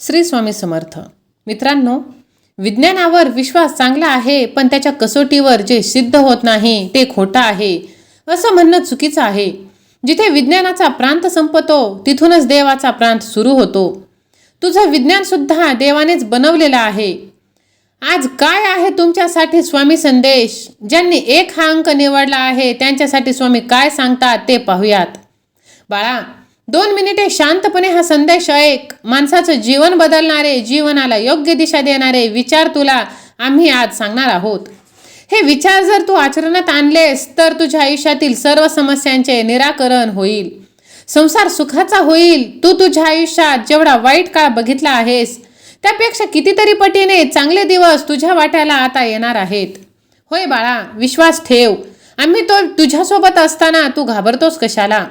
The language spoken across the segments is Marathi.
श्री स्वामी समर्थ. मित्रांनो विज्ञानावर विश्वास चांगला आहे पण त्याच्या कसोटीवर जे सिद्ध होत नाही ते खोटं आहे असं म्हणणं चुकीचं आहे. जिथे विज्ञानाचा प्रांत संपतो तिथूनच देवाचा प्रांत सुरू होतो. तुझं विज्ञानसुद्धा देवानेच बनवलेलं आहे. आज काय आहे तुमच्यासाठी स्वामी संदेश? ज्यांनी एक हा अंक निवडला आहे त्यांच्यासाठी स्वामी काय सांगतात ते पाहूयात. बाळा दोन मिनिटे शांतपणे हा संदेश ऐक. माणसाचं जीवन बदलणारे जीवनाला योग्य दिशा देणारे विचार तुला आम्ही आज सांगणार आहोत. हे विचार जर तू आचरणात आणलेस तर तुझ्या आयुष्यातील सर्व समस्यांचे निराकरण होईल. संसार सुखाचा होईल. तू तुझ्या आयुष्यात जेवढा वाईट काळ बघितला आहेस त्यापेक्षा कितीतरी पटीने चांगले दिवस तुझ्या वाट्याला आता येणार आहेत. होय बाळा विश्वास ठेव. आम्ही तो तुझ्यासोबत असताना तू घाबरतोस कशाला?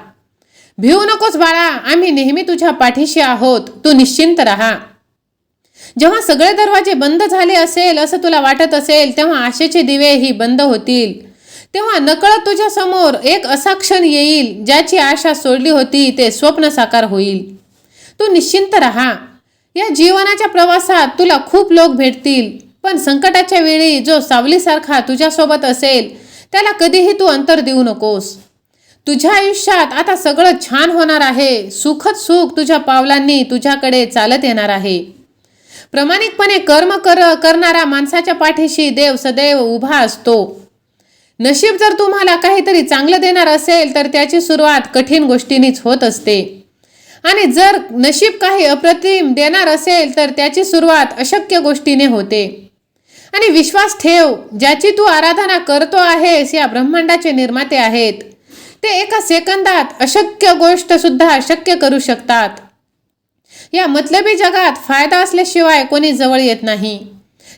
भिवू नकोस बाळा आम्ही नेहमी तुझ्या पाठीशी आहोत तू निश्चिंत राहा. जेव्हा सगळे दरवाजे बंद झाले असेल असं तुला वाटत असेल तेव्हा आशेचे दिवे ही बंद होतील. तेव्हा नकळत तुझ्या समोर एक असा क्षण येईल ज्याची आशा सोडली होती ते स्वप्न साकार होईल. तू निश्चिंत राहा. या जीवनाच्या प्रवासात तुला खूप लोक भेटतील पण संकटाच्या वेळी जो सावलीसारखा तुझ्यासोबत असेल त्याला कधीही तू अंतर देऊ नकोस. तुझ्या आयुष्यात आता सगळं छान होणार आहे. सुखच सुख तुझ्या पावलांनी तुझ्याकडे चालत येणार आहे. प्रामाणिकपणे कर्म कर करणारा माणसाच्या पाठीशी देव सदैव उभा असतो. नशीब जर तुम्हाला काहीतरी चांगलं देणार असेल तर त्याची सुरुवात कठीण गोष्टींनीच होत असते. आणि जर नशीब काही अप्रतिम देणार असेल तर त्याची सुरुवात अशक्य गोष्टीने होते. आणि विश्वास ठेव ज्याची तू आराधना करतो आहेस या ब्रह्मांडाचे निर्माते आहेत. ते एका सेकंदात अशक्य गोष्ट सुद्धा शक्य करू शकतात. या मतलबी जगात फायदा असल्याशिवाय कोणी जवळ येत नाही.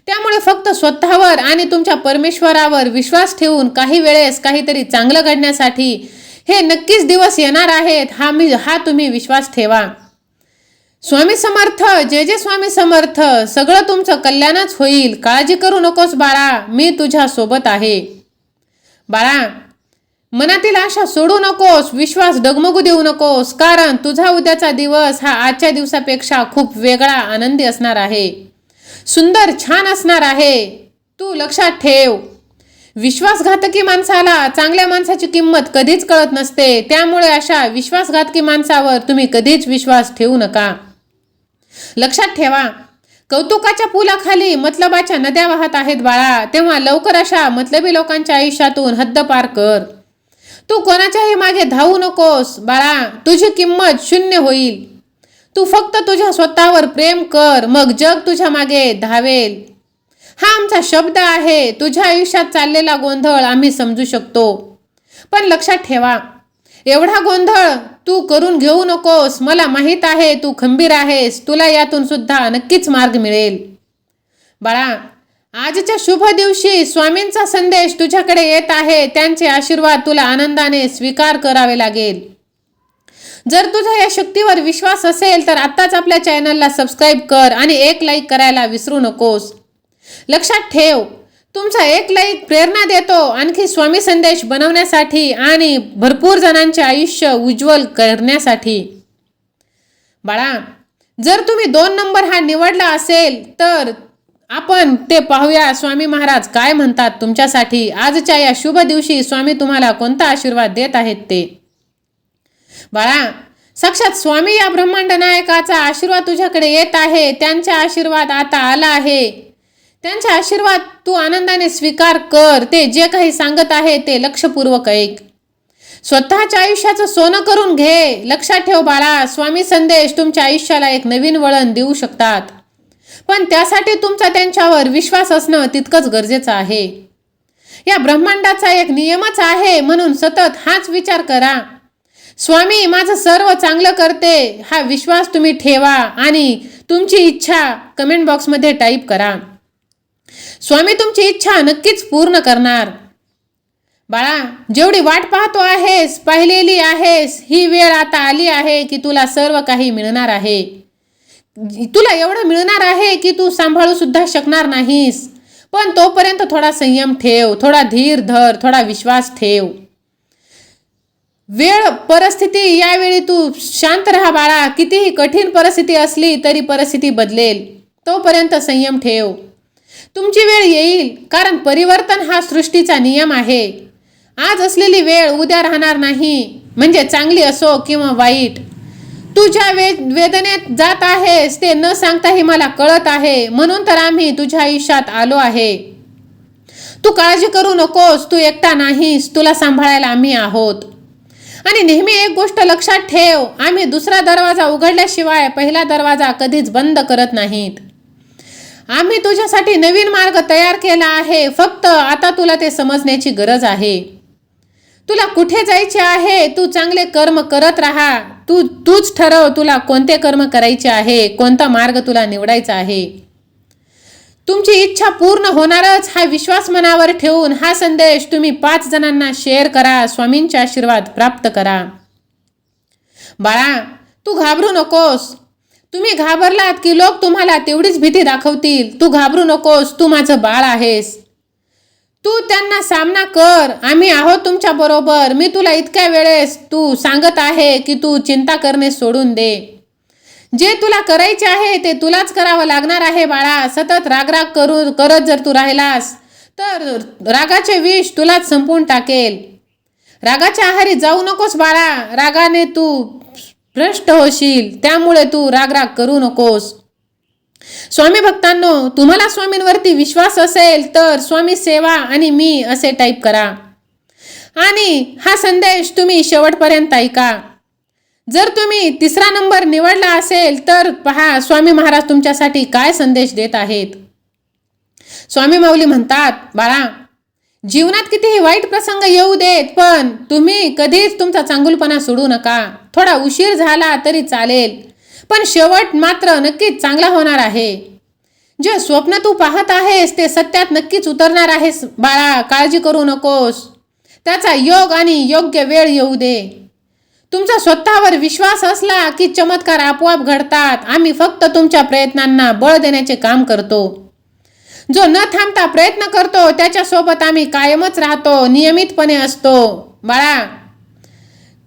त्यामुळे फक्त स्वतःवर आणि तुमच्या परमेश्वरावर विश्वास ठेवून काही वेळेस काहीतरी चांगलं घडण्यासाठी हे नक्कीच दिवस येणार आहेत हा मी हा तुम्ही विश्वास ठेवा. स्वामी समर्थ जे जे स्वामी समर्थ सगळं तुमचं कल्याणच होईल. काळजी करू नकोस बाळा मी तुझ्या सोबत आहे. बाळा मनातील आशा सोडू नकोस विश्वास डगमगू देऊ नकोस कारण तुझा उद्याचा दिवस हा आजच्या दिवसापेक्षा खूप वेगळा आनंदी असणार आहे. सुंदर छान असणार आहे. तू लक्षात ठेव. विश्वासघातकी माणसाला चांगल्या माणसाची किंमत कधीच कळत नसते. त्यामुळे अशा विश्वासघातकी माणसावर तुम्ही कधीच विश्वास ठेवू नका. लक्षात ठेवा. कौतुकाच्या पुलाखाली मतलबाच्या नद्या वाहत आहेत बाळा. तेव्हा लवकर अशा मतलबी लोकांच्या आयुष्यातून हद्द पार कर. तू कोणाच्याही मागे धावू नकोस बाळा. तुझी किंमत शून्य होईल. तू फक्त तुझ्या स्वतःवर प्रेम कर मग जग तुझ्या मागे धावेल. हा आमचा शब्द आहे तुझ्या आयुष्यात चाललेला गोंधळ आम्ही समजू शकतो. पण लक्षात ठेवा एवढा गोंधळ तू करून घेऊ नकोस. मला माहीत आहे तू खंबीर आहेस तुला यातून सुद्धा नक्कीच मार्ग मिळेल. बाळा आजच्या शुभ दिवशी स्वामींचा संदेश तुझ्याकडे येत आहे. त्यांचे आशीर्वाद तुला आनंदाने स्वीकार करावे लागेल. जर तुझा या शक्तीवर विश्वास असेल तर आत्ताच आपल्या चॅनलला सबस्क्राईब कर आणि एक लाईक करायला विसरू नकोस. लक्षात ठेव तुमचा एक लाईक प्रेरणा देतो. आणखी स्वामी संदेश बनवण्यासाठी आणि भरपूर जणांचे आयुष्य उज्ज्वल करण्यासाठी. बाळा जर तुम्ही दोन नंबर हा निवडला असेल तर आपण ते पाहूया. स्वामी महाराज काय म्हणतात तुमच्यासाठी? आजच्या या शुभ दिवशी स्वामी तुम्हाला कोणता आशीर्वाद देत आहेत ते? बाळा साक्षात स्वामी या ब्रह्मांड नायकाचा आशीर्वाद तुझ्याकडे येत आहे. त्यांचा आशीर्वाद आता आला आहे. त्यांचा आशीर्वाद तू आनंदाने स्वीकार कर. ते जे काही सांगत आहे ते लक्षपूर्वक ऐक. स्वतःच्या आयुष्याचं सोनं करून घे. लक्षात ठेव बाळा स्वामी संदेश तुमच्या आयुष्याला एक नवीन वळण देऊ शकतात. पण त्यासाठी तुमचा त्यांच्यावर विश्वास असणं तितकंच गरजेचं आहे. या ब्रह्मांडाचा एक नियमच आहे म्हणून सतत हाच विचार करा. स्वामी माझं सर्व चांगलं करते हा विश्वास तुम्ही ठेवा आणि तुमची इच्छा कमेंट बॉक्समध्ये टाईप करा. स्वामी तुमची इच्छा नक्कीच पूर्ण करणार. बाळा जेवढी वाट पाहतो आहेस पाहिलेली आहेस ही वेळ आता आली आहे की तुला सर्व काही मिळणार आहे. तुला एवढं मिळणार आहे की तू सांभाळू सुद्धा शकणार नाहीस. पण तोपर्यंत थोडा संयम ठेव थोडा धीर धर थोडा विश्वास ठेव. वेळ परिस्थिती यावेळी तू शांत राहा बाळा. कितीही कठीण परिस्थिती असली तरी परिस्थिती बदलेल. तोपर्यंत संयम ठेव. तुमची वेळ येईल कारण परिवर्तन हा सृष्टीचा नियम आहे. आज असलेली वेळ उद्या राहणार नाही. म्हणजे चांगली असो किंवा वाईट. तुझ्या वे वेदनेत जात आहेस ते न सांगताही मला कळत आहे. म्हणून तर आम्ही तुझ्या आयुष्यात आलो आहे. तू काळजी करू नकोस तू एकटा नाहीस तुला सांभाळायला आम्ही आहोत. आणि नेहमी एक गोष्ट लक्षात ठेव आम्ही दुसरा दरवाजा उघडल्याशिवाय पहिला दरवाजा कधीच बंद करत नाहीत. आम्ही तुझ्यासाठी नवीन मार्ग तयार केला आहे फक्त आता तुला ते समजण्याची गरज आहे. तुला कुठे जायचे आहे? तू चांगले कर्म करत राहा. तू तूच ठरव तुला कोणते कर्म करायचे आहे? कोणता मार्ग तुला निवडायचा आहे? तुमची इच्छा पूर्ण होणारच हा विश्वास मनावर ठेवून हा संदेश तुम्ही पाच जणांना शेअर करा स्वामींचे आशीर्वाद प्राप्त करा. बाळा तू घाबरू नकोस. तुम्ही घाबरलात की लोक तुम्हाला तेवढीच भीती दाखवतील. तू घाबरू नकोस तू माझं बाळ आहेस. तू त्यांना सामना कर. आम्ही आहोत तुमच्या बरोबर. मी तुला इतक्या वेळेस तू सांगत आहे की तू चिंता करणे सोडून दे. जे तुला करायचे आहे ते तुलाच करावं लागणार आहे बाळा. सतत रागराग करू करत जर तू राहिलास तर रागाचे विष तुलाच संपवून टाकेल. रागाच्या आहारी जाऊ नकोस बाळा. रागाने तू भ्रष्ट होशील. त्यामुळे तू रागराग करू नकोस. स्वामी भक्तांनो तुम्हाला स्वामींवरती विश्वास असेल तर स्वामी सेवा आणि मी असे टाईप करा. आणि हा संदेश तुम्ही शेवटपर्यंत ऐका. जर तुम्ही तिसरा नंबर निवडला असेल तर पहा स्वामी महाराज तुमच्यासाठी काय संदेश देत आहेत? स्वामी माऊली म्हणतात बाळा जीवनात कितीही वाईट प्रसंग येऊ देत पण तुम्ही कधीच तुमचा चांगुलपणा सोडू नका. थोडा उशीर झाला तरी चालेल. पण शेवट मात्र नक्कीच चांगला होणार आहे. जे स्वप्न तू पाहत आहेस ते सत्यात नक्कीच उतरणार आहेस. बाळा काळजी करू नकोस. त्याचा योग आणि योग्य वेळ येऊ दे. तुमचा स्वतःवर विश्वास असला की चमत्कार आपोआप घडतात. आम्ही फक्त तुमच्या प्रयत्नांना बळ देण्याचे काम करतो. जो न थांबता प्रयत्न करतो त्याच्यासोबत आम्ही कायमच राहतो नियमितपणे असतो. बाळा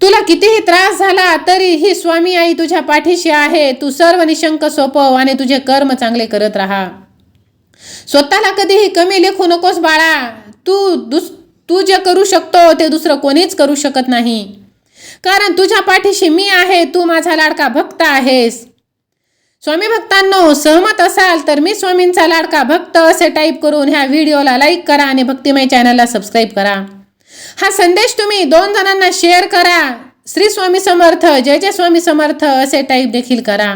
तुला कितीही त्रास झाला तरी ही स्वामी आई तुझ्या पाठीशी आहे. तू सर्व निशंक सोपव आणि तुझे कर्म चांगले करत राहा. स्वतःला कधीही कमी लेखू नकोस बाळा. तू दुस तू जे करू शकतो ते दुसरं कोणीच करू शकत नाही. कारण तुझ्या पाठीशी मी आहे तू माझा लाडका भक्त आहेस. स्वामी भक्तांनो सहमत असाल तर मी स्वामींचा लाडका भक्त असे टाईप करून ह्या व्हिडिओला लाईक करा आणि भक्तिमय चॅनलला सबस्क्राईब करा. हा संदेश तुम्ही दोन जणांना शेअर करा. श्री स्वामी समर्थ जय जय स्वामी समर्थ असे टाईप देखील करा.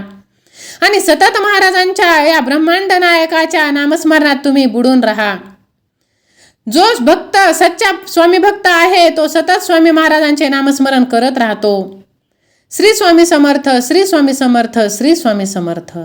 आणि सतत महाराजांच्या या ब्रह्मांड नायकाच्या नामस्मरणात तुम्ही बुडून राहा. जो भक्त सच्चा स्वामी भक्त आहे तो सतत स्वामी महाराजांचे नामस्मरण करत राहतो. श्री स्वामी समर्थ श्री स्वामी समर्थ श्री स्वामी समर्थ.